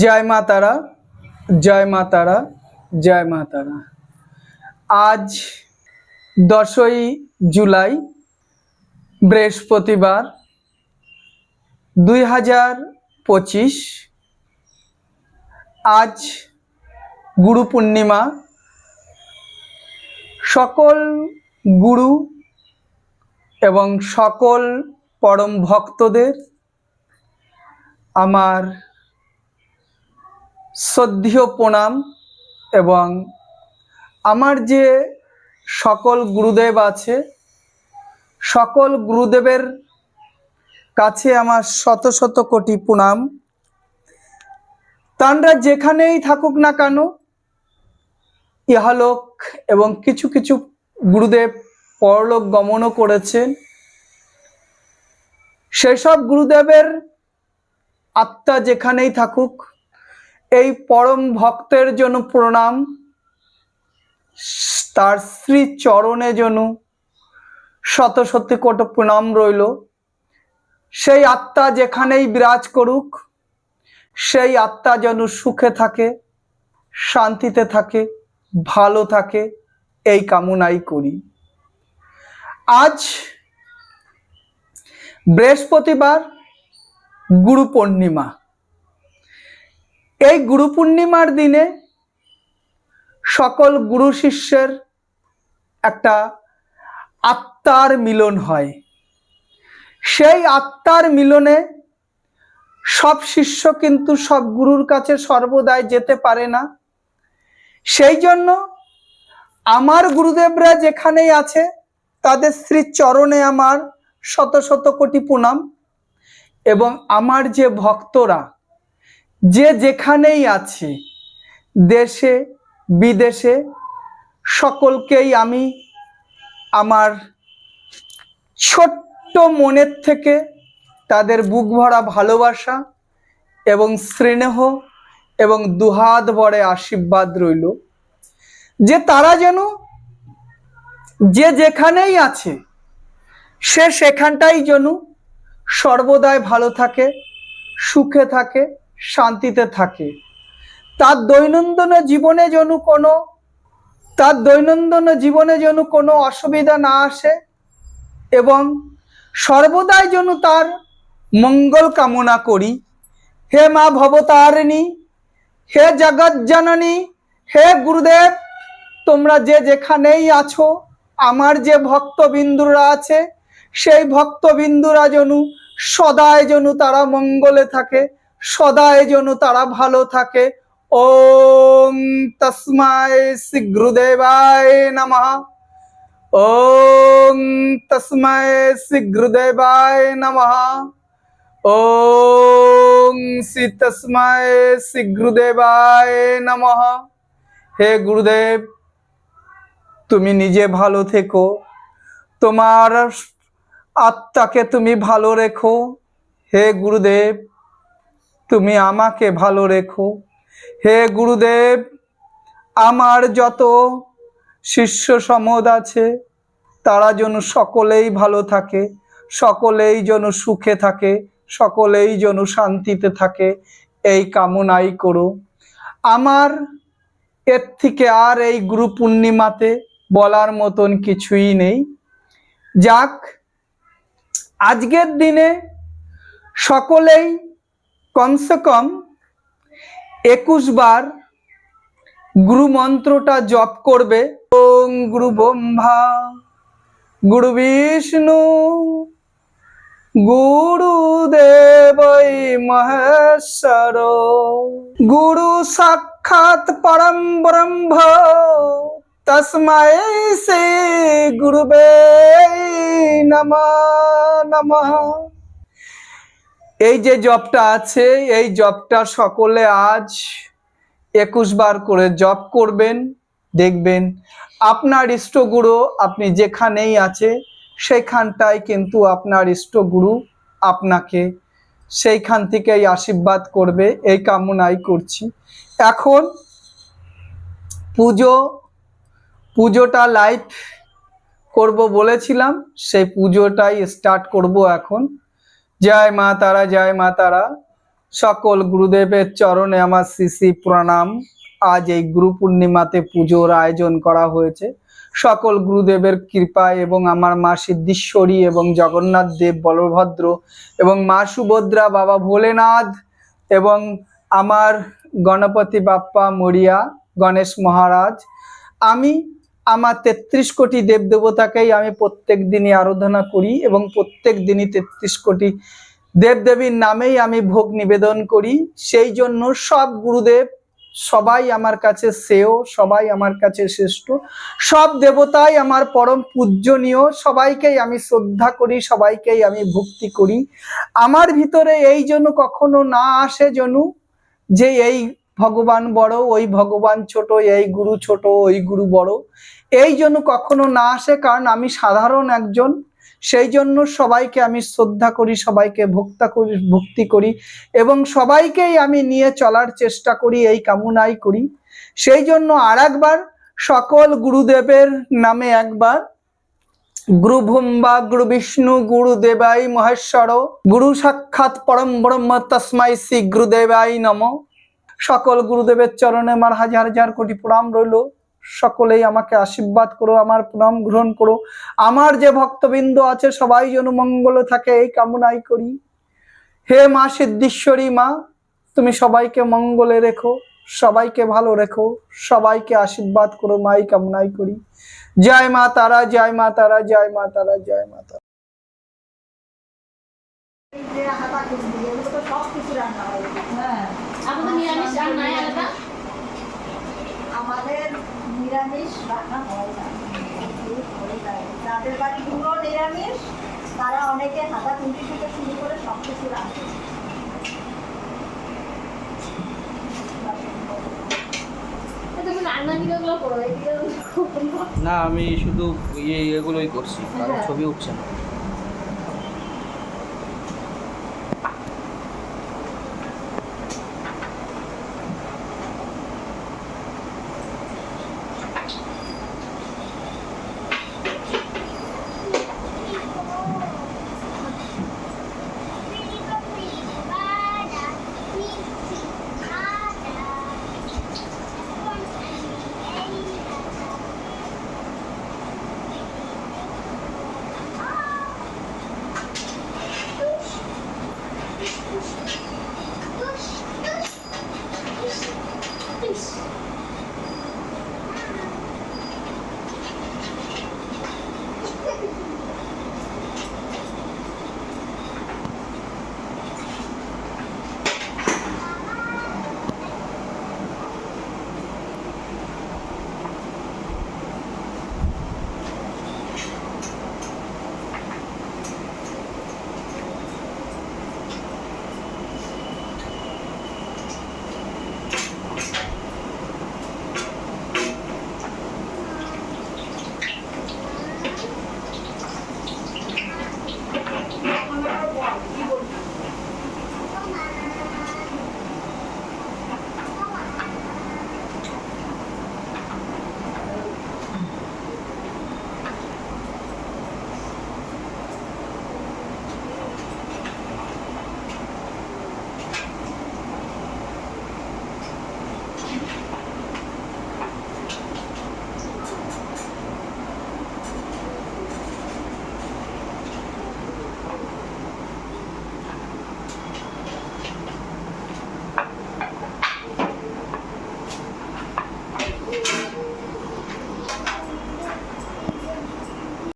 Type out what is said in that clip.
জয় মা তারা, জয় মা তারা, জয় মা তারা। আজ দশই জুলাই, বৃহস্পতিবার, দুই হাজার পঁচিশ। আজ গুরু পূর্ণিমা। সকল গুরু এবং সকল পরম ভক্তদের আমার শ্রদ্ধেয় প্রণাম এবং আমার যে সকল গুরুদেব আছে, সকল গুরুদেবের কাছে আমার শত শত কোটি প্রণাম। তানরা যেখানেই থাকুক না কেন, ইহালোক এবং কিছু কিছু গুরুদেব পরলোক গমনও করেছেন। সেসব গুরুদেবের আত্মা যেখানেই থাকুক এই পরম ভক্তের জন্য প্রণাম। তার শ্রী চরণে যেন শত শত কোট প্রণাম রইল। সেই আত্মা যেখানেই বিরাজ করুক, সেই আত্মা যেন সুখে থাকে, শান্তিতে থাকে, ভালো থাকে, এই কামনাই করি। আজ বৃহস্পতিবার গুরু পূর্ণিমা। এই গুরু পূর্ণিমার দিনে সকল গুরু শিষ্যের একটা আত্মার মিলন হয়। সেই আত্মার মিলনে সব শিষ্য কিন্তু সব গুরুর কাছে সর্বদাই যেতে পারে না। সেই জন্য আমার গুরুদেবরা যেখানেই আছে, তাদের শ্রী চরণে আমার শত শত কোটি প্রণাম এবং আমার যে ভক্তরা যে যেখানেই আছে, দেশে, বিদেশে, সকলকেই আমি আমার ছোট্ট মনের থেকে তাদের বুক ভরা ভালোবাসা এবং স্নেহ এবং দুহাত ভরে আশীর্বাদ রইল। যে তারা যেন যে যেখানেই আছে, সে সেখানটাই যেন সর্বদাই ভালো থাকে, সুখে থাকে শান্তিতে থাকে। তার দৈনন্দিন জীবনে যেন কোনো, তার দৈনন্দিন জীবনে যেন কোনো অসুবিধা না আসে এবং সর্বদাই যেন তার মঙ্গল কামনা করি। হে মা ভবতারিণী, হে জগৎ জননী, হে গুরুদেব, তোমরা যে যেখানেই আছো, আমার যে ভক্তবিন্দুরা আছে, সেই ভক্তবিন্দুরা যেন সদায় যেন তারা মঙ্গলে থাকে। সদায় যেন তারা ভালো থাকে। ওম তস্মায় শ্রী গুরুদেবায় নমঃ। ওম তস্মায় শ্রী গুরুদেবায় নমঃ। ওম শ্রী তস্মায় শ্রী গুরুদেবায় নমঃ। হে গুরুদেব, তুমি নিজে ভালো থেকো। তোমার আত্মাকে তুমি ভালো রেখো। হে গুরুদেব তুমি আমাকে ভালো রেখো। হে গুরুদেব, আমার যত শিষ্য সমদ আছে, তারা যেন সকলেই ভালো থাকে, সকলেই যেন সুখে থাকে, সকলেই যেন শান্তিতে থাকে, এই কামনাই করো। আমার এর থেকে আর এই গুরু পূর্ণিমাতে বলার মতন কিছুই নেই। যাক, আজকের দিনে সকলেই কমসে কম একুশ বার গুরু মন্ত্রটা জপ করবে। ওং গুরু ব্রহ্মা, গুরু বিষ্ণু গুরুদেবই মহেশ্বর, গুরু সাক্ষাৎ পরম ব্রহ্ম তস্মাই সে গুরুবে নম নম। এই যে জবটা আছে, এই জবটা সকলে আজ একুশ বার করে জব করবেন, দেখবেন। আপনার ইষ্টগুরু আপনি যেখানেই আছে, সেইখানটায় কিন্তু আপনার ইষ্টগুরু আপনাকে সেইখান থেকেই আশীর্বাদ করবে, এই কামনাই করছি। এখন পুজো, পুজোটা লাইভ করব বলেছিলাম, সেই পুজোটাই স্টার্ট করব এখন। জয় মা তারা, জয় মা তারা। সকল গুরুদেবের চরণে আমার শ্রী প্রণাম। আজ এই গুরু পূর্ণিমাতে পুজোর আয়োজন করা হয়েছে। সকল গুরুদেবের কৃপায় এবং আমার মা সিদ্ধেশ্বরী এবং জগন্নাথ দেব, বলভদ্র এবং মা সুভদ্রা, বাবা ভোলেনাথ এবং আমার গণপতি বাপ্পা মরিয়া, গণেশ মহারাজ। আমি আমার তেত্রিশ কোটি দেবদেবতাকেই আমি প্রত্যেক দিনই আরাধনা করি এবং প্রত্যেক দিনই তেত্রিশ কোটি দেবদেবীর নামেই আমি ভোগ নিবেদন করি। সেই জন্য সব গুরুদেব, সবাই আমার কাছে শ্রেয়, সবাই আমার কাছে শ্রেষ্ঠ, সব দেবতাই আমার পরম পূজনীয়, সবাইকেই আমি শ্রদ্ধা করি, সবাইকেই আমি ভক্তি করি। আমার ভিতরে এই জন্য কখনো না আসে জনু, যে এই ভগবান বড়, ওই ভগবান ছোট, এই গুরু ছোট, ওই গুরু বড়। এই জন্য কখনো না আসে, কারণ আমি সাধারণ একজন। সেই জন্য সবাইকে আমি শ্রদ্ধা করি, সবাইকে ভক্তা করি, ভক্তি করি, এবং সবাইকেই আমি নিয়ে চলার চেষ্টা করি, এই কামনাই করি। সেই জন্য আর একবার সকল গুরুদেবের নামে একবার, গুরু ভুম্বা, গুরু বিষ্ণু, গুরু দেবাই মহেশ্বর, গুরু সাক্ষাৎ পরম ব্রহ্ম তস্মাই শ্রী গুরুদেবাই নম। সকল গুরুদেবের চরণে আমার হাজার হাজার কোটি প্রণাম রইল। সকলেই আমাকে আশীর্বাদ করো, আমার প্রণাম গ্রহণ করো। আমার যে ভক্তবৃন্দ আছে, সবাই যেন মঙ্গল থাকে, এই কামনাই করি। হে মা সিদ্ধেশ্বরী মা, তুমি সবাইকে মঙ্গলে রেখো, সবাইকে ভালো রেখো, সবাইকে আশীর্বাদ করো মা, এই কামনাই করি। জয় মা তারা, জয় মা তারা, জয় মা তারা, জয় মা তারা। সব রান্না হয়। হ্যাঁ নিরামিষ রান্নায় আলাদা? আমাদের নিরামিষ রান্না হয় না। যাদের বাড়ি পুরো নিরামিষ তারা অনেকে হাতা থেকে শুরু করে সব কিছু রাখে না আমি শুধু ইয়ে এগুলোই করছি কারও ছবি উঠছে না।